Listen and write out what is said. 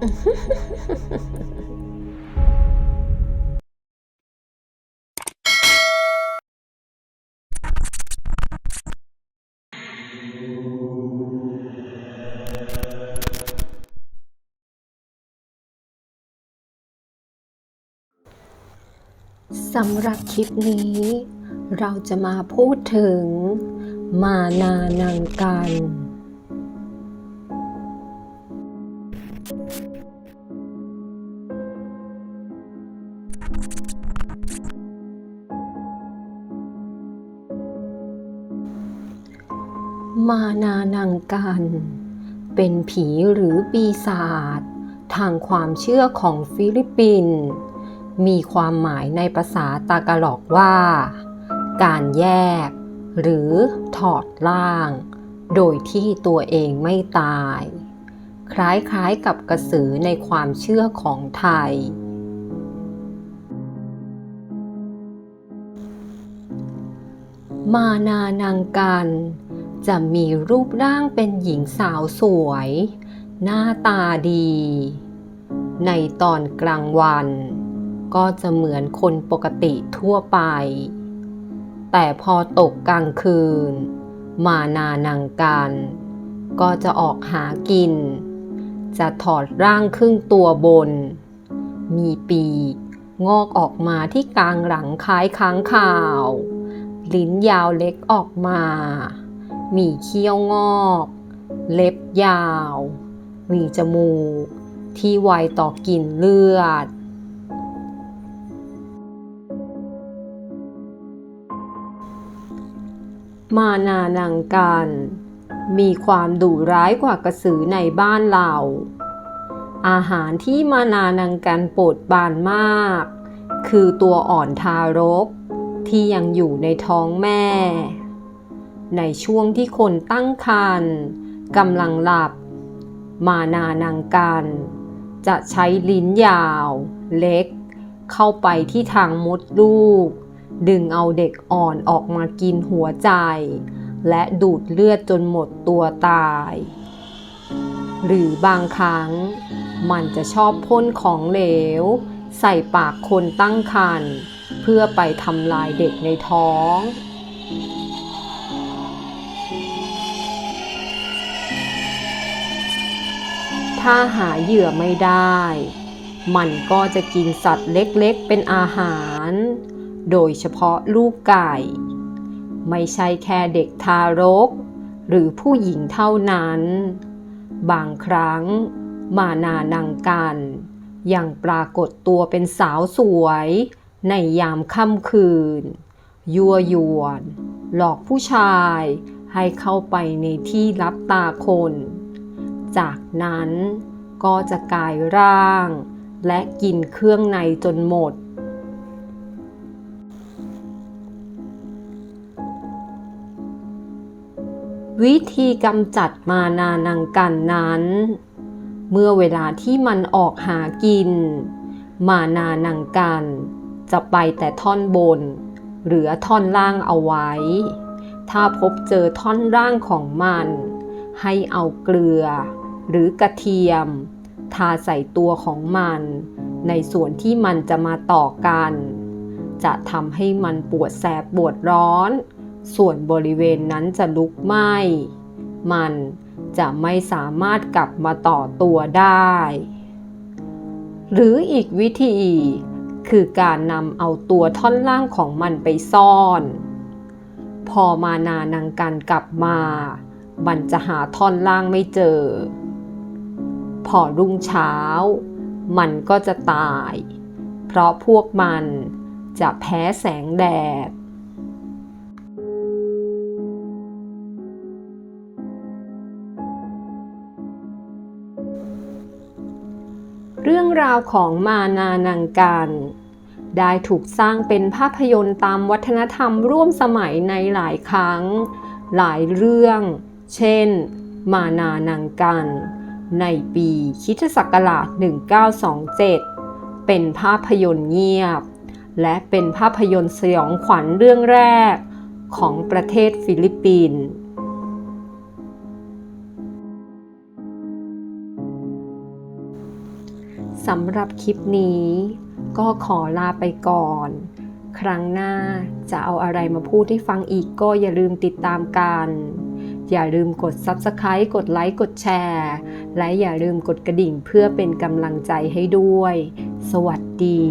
สำหรับคลิปนี้ เราจะมาพูดถึง มานานังกัน มานานังกัน เป็นผีหรือปีศาจทางความเชื่อของฟิลิปปินส์มีความหมายในภาษาตากาหลอกว่า การแยก หรือถอดร่าง โดยที่ตัวเองไม่ตาย คล้ายๆกับกระสือในความเชื่อของไทย มานานังกันจะมีรูปร่างเป็นหญิงสาวสวย หน้าตาดี ในตอนกลางวัน ก็จะเหมือนคนปกติทั่วไป แต่พอตกกลางคืน มานานังกัน ก็จะออกหากิน จะถอดร่างครึ่งตัวบน มีปีกงอกออกมาที่กลางหลังคล้ายค้างข่าว ลิ้นยาวเล็กออกมา มีเขี้ยวงอก เล็บยาว มีจมูก ที่ไวต่อกลิ่นเลือดมานานังกัน มีความดุร้ายกว่ากระสือในบ้านเรา อาหารที่มานานังกันโปรดปรานมาก คือตัวอ่อนทารก ที่ยังอยู่ในท้องแม่ ในช่วงที่คนตั้งครรภ์กำลังหลับ มานานังกัน จะใช้ลิ้นยาว เล็ก เข้าไปที่ทางมดลูก ดึงเอาเด็กอ่อนออกมากินหัวใจ และดูดเลือดจนหมดตัวตาย หรือบางครั้ง มันจะชอบพ่นของเหลว ใส่ปากคนตั้งครรภ์เพื่อไปทำลายเด็กในท้อง ถ้าหาเหยื่อไม่ได้ มันก็จะกินสัตว์เล็กๆเป็นอาหาร โดยเฉพาะลูกไก่ ไม่ใช่แค่เด็กทารก หรือผู้หญิงเท่านั้น บางครั้งมานานังกันยังปรากฏตัวเป็นสาวสวย ในยามค่ำคืน ยั่วยวน หลอกผู้ชายให้เข้าไปในที่รับตาคน จากนั้นก็จะกลายร่าง และกินเครื่องในจนหมด วิธีกำจัดมานานังกันนั้น เมื่อเวลาที่มันออกหากิน มานานังกันจะไปแต่ท่อนบน เหลือท่อนล่างเอาไว้ ถ้าพบเจอท่อนล่างของมัน ให้เอาเกลือ หรือกระเทียม ทาใส่ตัวของมัน ในส่วนที่มันจะมาต่อกัน จะทำให้มันปวดแสบปวดร้อน ส่วนบริเวณนั้นจะลุกไหม้ มันจะไม่สามารถกลับมาต่อตัวได้ หรืออีกวิธี คือการนำเอาตัวท่อนล่างของมันไปซ่อน พอมานานังกันกลับมา มันจะหาท่อนล่างไม่เจอ พอรุ่งเช้า มันก็จะตาย เพราะพวกมันจะแพ้แสงแดด เรื่องราวของมานานังการ ได้ถูกสร้างเป็นภาพยนตร์ตามวัฒนธรรมร่วมสมัยในหลายครั้ง หลายเรื่อง เช่น มานานังกันในปีคริสตศักราช 1927 เป็นภาพยนตร์เงียบ และเป็นภาพยนตร์สยองขวัญเรื่องแรกของประเทศฟิลิปปินส์ สำหรับคลิปนี้ ก็ขอลาไปก่อน ครั้งหน้าจะเอาอะไรมาพูดให้ฟังอีกก็อย่าลืมติดตามกัน อย่าลืมกด Subscribe กดไลค์กดแชร์ และอย่าลืมกดกระดิ่งเพื่อเป็นกำลังใจให้ด้วย สวัสดี